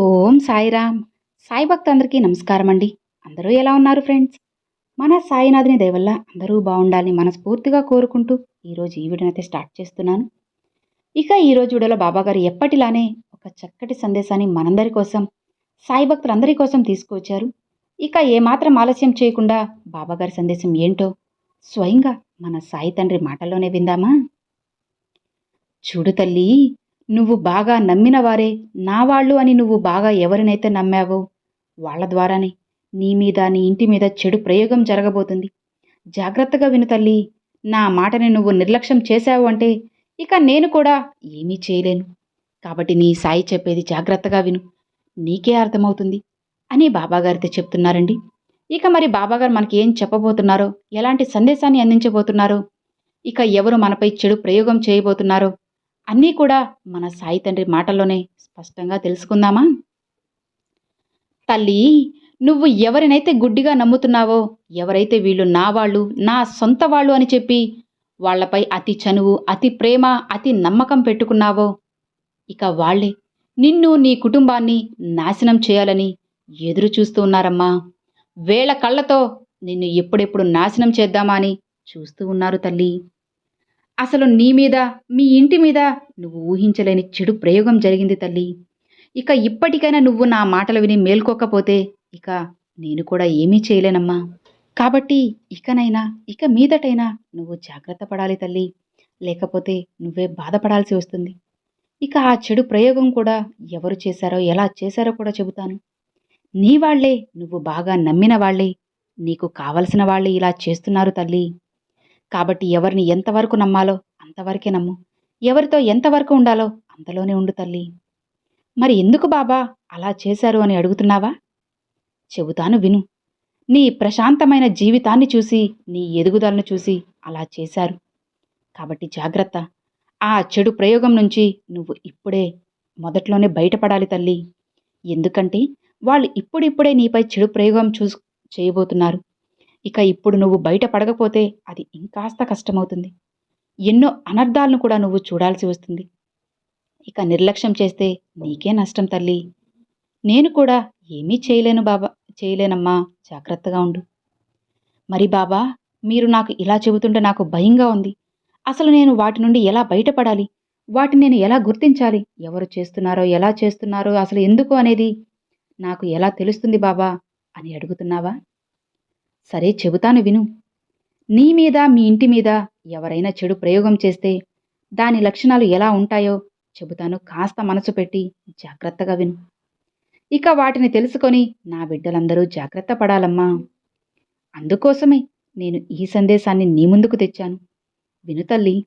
ఓం సాయిరామ్. సాయి భక్తులందరికీ నమస్కారం అండి. అందరూ ఎలా ఉన్నారు ఫ్రెండ్స్? మన సాయినాథుని దయవల్ల అందరూ బాగుండాలని మనస్ఫూర్తిగా కోరుకుంటూ ఈరోజు ఈ వీడియోనైతే స్టార్ట్ చేస్తున్నాను. ఇక ఈరోజు వీడియోలో బాబాగారు ఎప్పటిలానే ఒక చక్కటి సందేశాన్ని మనందరి కోసం సాయి భక్తులందరి కోసం తీసుకువచ్చారు. ఇక ఏమాత్రం ఆలస్యం చేయకుండా బాబాగారి సందేశం ఏంటో స్వయంగా మన సాయి తండ్రి మాటల్లోనే విందామా? చూడు తల్లి నువ్వు బాగా నమ్మిన వారే నా వాళ్ళు అని నువ్వు బాగా ఎవరినైతే నమ్మావో వాళ్ళ ద్వారానే నీ మీద నీ ఇంటి మీద చెడు ప్రయోగం జరగబోతుంది. జాగ్రత్తగా విను తల్లి నా మాటని నువ్వు నిర్లక్ష్యం చేశావు అంటే ఇక నేను కూడా ఏమీ చేయలేను. కాబట్టి నీ సాయి చెప్పేది జాగ్రత్తగా విను. నీకే అర్థమవుతుంది అని బాబాగారితో చెప్తున్నారండి. ఇక మరి బాబాగారు మనకి ఏం చెప్పబోతున్నారో ఎలాంటి సందేశాన్ని అందించబోతున్నారో ఇక ఎవరు మనపై చెడు ప్రయోగం చేయబోతున్నారో అన్నీ కూడా మన సాయి తండ్రి మాటల్లోనే స్పష్టంగా తెలుసుకుందామా? తల్లి నువ్వు ఎవరినైతే గుడ్డిగా నమ్ముతున్నావో ఎవరైతే వీళ్ళు నా వాళ్ళు నా సొంత వాళ్ళు అని చెప్పి వాళ్ళపై అతి చనువు అతి ప్రేమ అతి నమ్మకం పెట్టుకున్నావో ఇక వాళ్ళే నిన్ను నీ కుటుంబాన్ని నాశనం చేయాలని ఎదురు చూస్తూ ఉన్నారమ్మా. వేళ కళ్ళతో నిన్ను ఎప్పుడెప్పుడు నాశనం చేద్దామా అని చూస్తూ ఉన్నారు తల్లి. అసలు నీ మీద మీ ఇంటి మీద నువ్వు ఊహించలేని చెడు ప్రయోగం జరిగింది తల్లి. ఇక ఇప్పటికైనా నువ్వు నా మాటలు విని మేల్కోకపోతే ఇక నేను కూడా ఏమీ చేయలేనమ్మా. కాబట్టి ఇకనైనా ఇక మీదటైనా నువ్వు జాగ్రత్త పడాలి తల్లి. లేకపోతే నువ్వే బాధపడాల్సి వస్తుంది. ఇక ఆ చెడు ప్రయోగం కూడా ఎవరు చేశారో ఎలా చేశారో కూడా చెబుతాను. నీ వాళ్ళే నువ్వు బాగా నమ్మిన వాళ్ళే నీకు కావలసిన వాళ్ళే ఇలా చేస్తున్నారు తల్లి. కాబట్టి ఎవరిని ఎంతవరకు నమ్మాలో అంతవరకే నమ్ము. ఎవరితో ఎంతవరకు ఉండాలో అంతలోనే ఉండు తల్లి. మరి ఎందుకు బాబా అలా చేశారు అని అడుగుతున్నావా? చెబుతాను విను. నీ ప్రశాంతమైన జీవితాన్ని చూసి నీ ఎదుగుదలను చూసి అలా చేశారు. కాబట్టి జాగ్రత్త. ఆ చెడు ప్రయోగం నుంచి నువ్వు ఇప్పుడే మొదట్లోనే బయటపడాలి తల్లి. ఎందుకంటే వాళ్ళు ఇప్పుడిప్పుడే నీపై చెడు ప్రయోగం చూసు చేయబోతున్నారు. ఇక ఇప్పుడు నువ్వు బయట పడకపోతే అది ఇంకాస్త కష్టమవుతుంది. ఎన్నో అనర్థాలను కూడా నువ్వు చూడాల్సి వస్తుంది. ఇక నిర్లక్ష్యం చేస్తే నీకే నష్టం తల్లి. నేను కూడా ఏమీ చేయలేను బాబా చేయలేనమ్మా జాగ్రత్తగా ఉండు. మరి బాబా మీరు నాకు ఇలా చెబుతుంటే నాకు భయంగా ఉంది. అసలు నేను వాటి నుండి ఎలా బయటపడాలి? వాటిని నేను ఎలా గుర్తించాలి? ఎవరు చేస్తున్నారో ఎలా చేస్తున్నారో అసలు ఎందుకు అనేది నాకు ఎలా తెలుస్తుంది బాబా అని అడుగుతున్నావా? సరే చెబుతాను విను. నీ మీద మీ ఇంటి మీద ఎవరైనా చెడు ప్రయోగం చేస్తే దాని లక్షణాలు ఎలా ఉంటాయో చెబుతాను కాస్త మనసు పెట్టి జాగ్రత్తగా విను. ఇక వాటిని తెలుసుకొని నా బిడ్డలందరూ జాగ్రత్త పడాలమ్మా. అందుకోసమే నేను ఈ సందేశాన్ని నీ ముందుకు తెచ్చాను. విను తల్లి.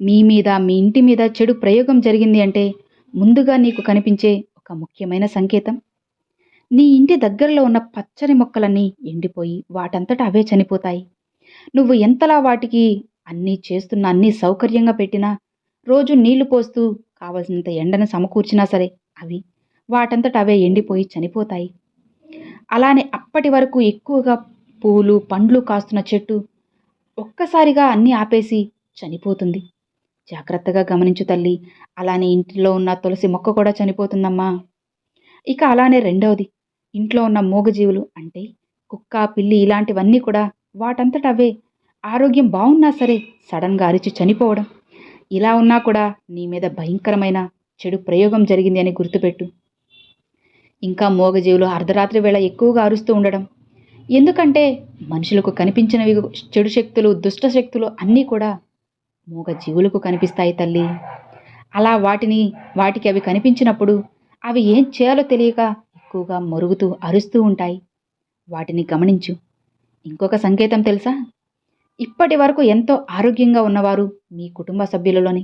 మీ మీద మీ ఇంటి మీద చెడు ప్రయోగం జరిగింది అంటే ముందుగా నీకు కనిపించే ఒక ముఖ్యమైన సంకేతం. నీ ఇంటి దగ్గరలో ఉన్న పచ్చని మొక్కలన్నీ ఎండిపోయి వాటంతట అవే చనిపోతాయి. నువ్వు ఎంతలా వాటికి అన్నీ చేస్తున్న అన్నీ సౌకర్యంగా పెట్టినా రోజు నీళ్ళు పోస్తూ కావలసినంత ఎండను సమకూర్చినా సరే అవి వాటంతట అవే ఎండిపోయి చనిపోతాయి. అలానే అప్పటి వరకు ఎక్కువగా పూలు పండ్లు కాస్తున్న చెట్టు ఒక్కసారిగా అన్నీ ఆపేసి చనిపోతుంది. జాగ్రత్తగా గమనించు తల్లి అలానే ఇంటిలో ఉన్న తులసి మొక్క కూడా చనిపోతుందమ్మా. ఇక అలానే రెండవది ఇంట్లో ఉన్న మూగజీవులు అంటే కుక్క పిల్లి ఇలాంటివన్నీ కూడా వాటంతట అవే. ఆరోగ్యం బాగున్నా సరే సడన్గా అరిచి చనిపోవడం. ఇలా ఉన్నా కూడా నీ మీద భయంకరమైన చెడు ప్రయోగం జరిగింది అని గుర్తుపెట్టు. ఇంకా మూగజీవులు అర్ధరాత్రి వేళ ఎక్కువగా అరుస్తూ ఉండడం. ఎందుకంటే మనుషులకు కనిపించినవి చెడు శక్తులు దుష్ట శక్తులు అన్నీ కూడా మూగజీవులకు కనిపిస్తాయి తల్లి. అలా వాటిని వాటికి అవి కనిపించినప్పుడు అవి ఏం చేయాలో తెలియక ఎక్కువగా మరుగుతూ అరుస్తూ ఉంటాయి. వాటిని గమనించు. ఇంకొక సంకేతం తెలుసా? ఇప్పటి వరకు ఎంతో ఆరోగ్యంగా ఉన్నవారు మీ కుటుంబ సభ్యులలోని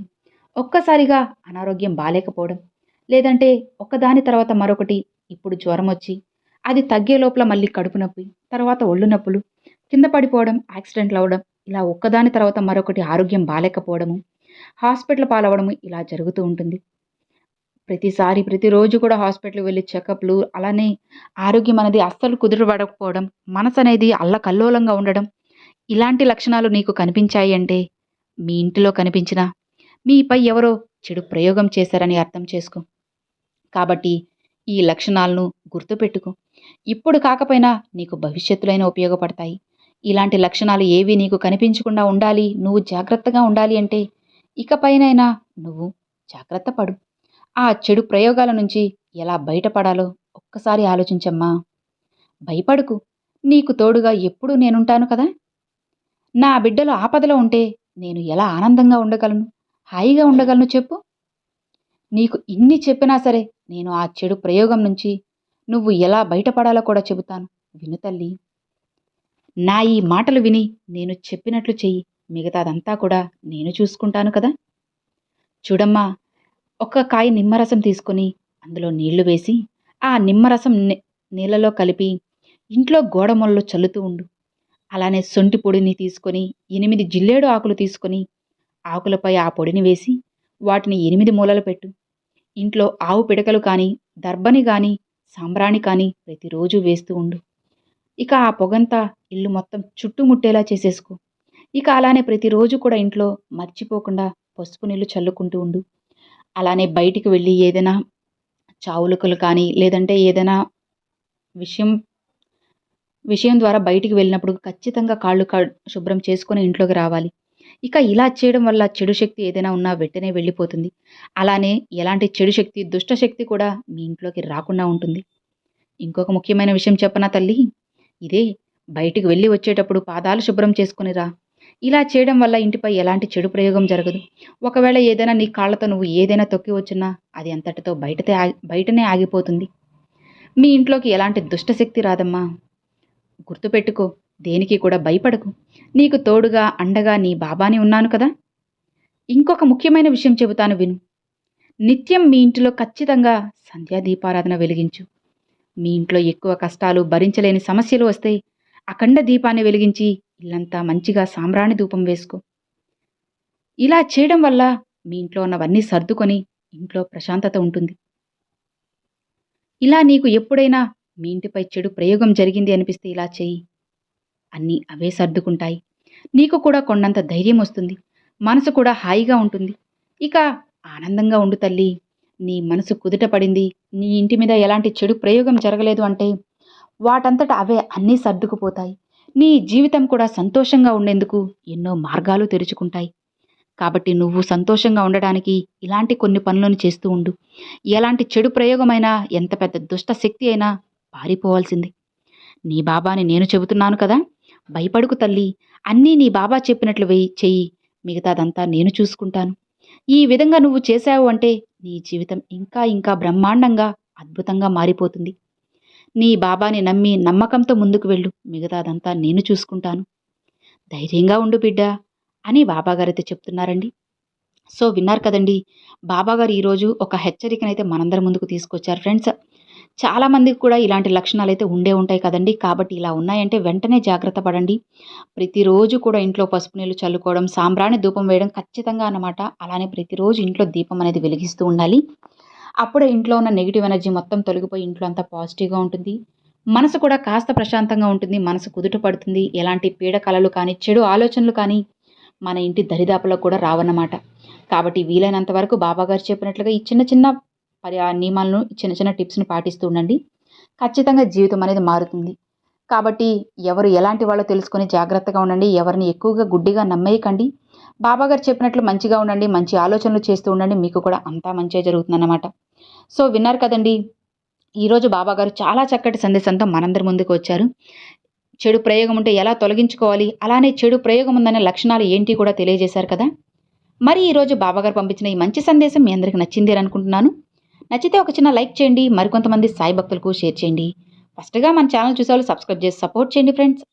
ఒక్కసారిగా అనారోగ్యం బాలేకపోవడం లేదంటే ఒకదాని తర్వాత మరొకటి ఇప్పుడు జ్వరం వచ్చి అది తగ్గే లోపల మళ్ళీ కడుపు నొప్పి తర్వాత ఒళ్ళు నొప్పులు కింద పడిపోవడం యాక్సిడెంట్లు అవ్వడం ఇలా ఒక్కదాని తర్వాత మరొకటి ఆరోగ్యం బాలేకపోవడము హాస్పిటల్ పాలవడము ఇలా జరుగుతూ ఉంటుంది. ప్రతిసారి ప్రతిరోజు కూడా హాస్పిటల్కి వెళ్ళి చెకప్లు అలానే ఆరోగ్యం అనేది అస్సలు కుదురపడకపోవడం మనసు అనేది అల్లకల్లోలంగా ఉండడం ఇలాంటి లక్షణాలు నీకు కనిపించాయి అంటే మీ ఇంటిలో కనిపించిన మీపై ఎవరో చెడు ప్రయోగం చేశారని అర్థం చేసుకో. కాబట్టి ఈ లక్షణాలను గుర్తుపెట్టుకో. ఇప్పుడు కాకపోయినా నీకు భవిష్యత్తులైనా ఉపయోగపడతాయి. ఇలాంటి లక్షణాలు ఏవి నీకు కనిపించకుండా ఉండాలి నువ్వు జాగ్రత్తగా ఉండాలి అంటే ఇకపైనైనా నువ్వు జాగ్రత్త పడు. ఆ చెడు ప్రయోగాల నుంచి ఎలా బయటపడాలో ఒక్కసారి ఆలోచించమ్మా. భయపడుకు. నీకు తోడుగా ఎప్పుడూ నేనుంటాను కదా? నా బిడ్డలు ఆపదలో ఉంటే నేను ఎలా ఆనందంగా ఉండగలను? హాయిగా ఉండగలను చెప్పు. నీకు ఇన్ని చెప్పినా సరే నేను ఆ చెడు ప్రయోగం నుంచి నువ్వు ఎలా బయటపడాలో కూడా చెబుతాను. విను తల్లి. నా ఈ మాటలు విని నేను చెప్పినట్లు చెయ్యి. మిగతాదంతా కూడా నేను చూసుకుంటాను కదా? చూడమ్మా ఒక కాయ నిమ్మరసం తీసుకొని అందులో నీళ్ళు వేసి ఆ నిమ్మరసం నీళ్ళలో కలిపి ఇంట్లో గోడమొల్లో చల్లుతూ ఉండు. అలానే సొంటి పొడిని తీసుకొని ఎనిమిది జిల్లేడు ఆకులు తీసుకొని ఆకులపై ఆ పొడిని వేసి వాటిని ఎనిమిది మూలలు పెట్టు. ఇంట్లో ఆవు పిడకలు కానీ దర్భని కానీ సాంబ్రాణి కానీ ప్రతిరోజు వేస్తూ ఉండు. ఇక ఆ పొగంతా ఇల్లు మొత్తం చుట్టుముట్టేలా చేసేసుకో. ఇక అలానే ప్రతిరోజు కూడా ఇంట్లో మర్చిపోకుండా పసుపు నీళ్ళు చల్లుకుంటూ ఉండు. అలానే బయటికి వెళ్ళి ఏదైనా చావులుకలు కానీ లేదంటే ఏదైనా విషయం విషయం ద్వారా బయటికి వెళ్ళినప్పుడు ఖచ్చితంగా కాళ్ళు కా శుభ్రం చేసుకొని ఇంట్లోకి రావాలి. ఇక ఇలా చేయడం వల్ల చెడు శక్తి ఏదైనా ఉన్నా వెంటనే వెళ్ళిపోతుంది. అలానే ఎలాంటి చెడు శక్తి దుష్ట శక్తి కూడా మీ ఇంట్లోకి రాకుండా ఉంటుంది. ఇంకొక ముఖ్యమైన విషయం చెప్పనా తల్లి? ఇదే బయటికి వెళ్ళి వచ్చేటప్పుడు పాదాలు శుభ్రం చేసుకుని రా. ఇలా చేయడం వల్ల ఇంటిపై ఎలాంటి చెడు ప్రయోగం జరగదు. ఒకవేళ ఏదైనా నీ కాళ్ళతో నువ్వు ఏదైనా తొక్కి వచ్చినా అది అంతటితో బయటతే బయటనే ఆగిపోతుంది. మీ ఇంట్లోకి ఎలాంటి దుష్టశక్తి రాదమ్మా. గుర్తుపెట్టుకో దేనికి కూడా భయపడకు. నీకు తోడుగా అండగా నీ బాబాని ఉన్నాను కదా. ఇంకొక ముఖ్యమైన విషయం చెబుతాను విను. నిత్యం మీ ఇంటిలో ఖచ్చితంగా సంధ్యా దీపారాధన వెలిగించు. మీ ఇంట్లో ఎక్కువ కష్టాలు భరించలేని సమస్యలు వస్తే అఖండ దీపాన్ని వెలిగించి ఇల్లంతా మంచిగా సాంబ్రాణి ధూపం వేసుకో. ఇలా చేయడం వల్ల మీ ఇంట్లో ఉన్నవన్నీ సర్దుకొని ఇంట్లో ప్రశాంతత ఉంటుంది. ఇలా నీకు ఎప్పుడైనా మీ ఇంటిపై చెడు ప్రయోగం జరిగింది అనిపిస్తే ఇలా చెయ్యి అన్నీ అవే సర్దుకుంటాయి. నీకు కూడా కొండంత ధైర్యం వస్తుంది. మనసు కూడా హాయిగా ఉంటుంది. ఇక ఆనందంగా ఉండు తల్లి. నీ మనసు కుదుట పడింది. నీ ఇంటి మీద ఎలాంటి చెడు ప్రయోగం జరగలేదు అంటే వాటంతట అవే అన్నీ సర్దుకుపోతాయి. నీ జీవితం కూడా సంతోషంగా ఉండేందుకు ఎన్నో మార్గాలు తెరుచుకుంటాయి. కాబట్టి నువ్వు సంతోషంగా ఉండడానికి ఇలాంటి కొన్ని పనులను చేస్తూ ఉండు. ఎలాంటి చెడు ప్రయోగమైనా ఎంత పెద్ద దుష్ట శక్తి అయినా పారిపోవాల్సింది. నీ బాబాని నేను చెబుతున్నాను కదా? భయపడుకు తల్లి. అన్నీ నీ బాబా చెప్పినట్లు వెయ్యి చెయ్యి. మిగతాదంతా నేను చూసుకుంటాను. ఈ విధంగా నువ్వు చేశావు అంటే నీ జీవితం ఇంకా ఇంకా బ్రహ్మాండంగా అద్భుతంగా మారిపోతుంది. నీ బాబాని నమ్మి నమ్మకంతో ముందుకు వెళ్ళు. మిగతాదంతా నేను చూసుకుంటాను. ధైర్యంగా ఉండు బిడ్డ అని బాబాగారైతే చెప్తున్నారండి. సో విన్నారు కదండి. బాబాగారు ఈరోజు ఒక హెచ్చరికనైతే మనందరి ముందుకు తీసుకొచ్చారు ఫ్రెండ్స్. చాలామందికి కూడా ఇలాంటి లక్షణాలు అయితే ఉండే ఉంటాయి కదండి. కాబట్టి ఇలా ఉన్నాయంటే వెంటనే జాగ్రత్త పడండి. ప్రతిరోజు కూడా ఇంట్లో పసుపు నీళ్ళు చల్లుకోవడం సాంబ్రాణి ధూపం వేయడం ఖచ్చితంగా అన్నమాట. అలానే ప్రతిరోజు ఇంట్లో దీపం అనేది వెలిగిస్తూ ఉండాలి. అప్పుడే ఇంట్లో ఉన్న నెగిటివ్ ఎనర్జీ మొత్తం తొలగిపోయి ఇంట్లో అంతా పాజిటివ్గా ఉంటుంది. మనసు కూడా కాస్త ప్రశాంతంగా ఉంటుంది. మనసు కుదుట పడుతుంది. ఎలాంటి పీడకలలు కానీ చెడు ఆలోచనలు కానీ మన ఇంటి దరిదాపులో కూడా రావన్నమాట. కాబట్టి వీలైనంత వరకు బాబాగారు చెప్పినట్లుగా ఈ చిన్న చిన్న పరి నియమాలను చిన్న చిన్న టిప్స్ని పాటిస్తూ ఉండండి. ఖచ్చితంగా జీవితం అనేది మారుతుంది. కాబట్టి ఎవరు ఎలాంటి వాళ్ళో తెలుసుకొని జాగ్రత్తగా ఉండండి. ఎవరిని ఎక్కువగా గుడ్డిగా నమ్మేయకండి. బాబాగారు చెప్పినట్లు మంచిగా ఉండండి. మంచి ఆలోచనలు చేస్తూ ఉండండి. మీకు కూడా అంతా మంచిగా జరుగుతుందన్నమాట. సో విన్నారు కదండి. ఈరోజు బాబాగారు చాలా చక్కటి సందేశంతో మనందరి ముందుకు వచ్చారు. చెడు ప్రయోగం ఉంటే ఎలా తొలగించుకోవాలి? అలానే చెడు ప్రయోగం ఉందనే లక్షణాలు ఏంటి కూడా తెలియజేశారు కదా. మరి ఈరోజు బాబాగారు పంపించిన ఈ మంచి సందేశం మీ అందరికి నచ్చింది అనుకుంటున్నాను. నచ్చితే ఒక చిన్న లైక్ చేయండి మరికొంతమంది సాయి భక్తులకు షేర్ చేయండి. ఫస్ట్గా మన ఛానల్ చూసేవాళ్ళు సబ్స్క్రైబ్ చేసి సపోర్ట్ చేయండి ఫ్రెండ్స్.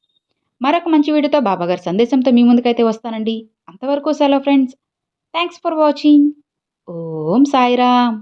మరొక మంచి వీడియోతో బాబాగారి సందేశంతో మీ ముందుకైతే వస్తానండి. అంతవరకు సెలవు friends. Thanks for watching. Om Sairam.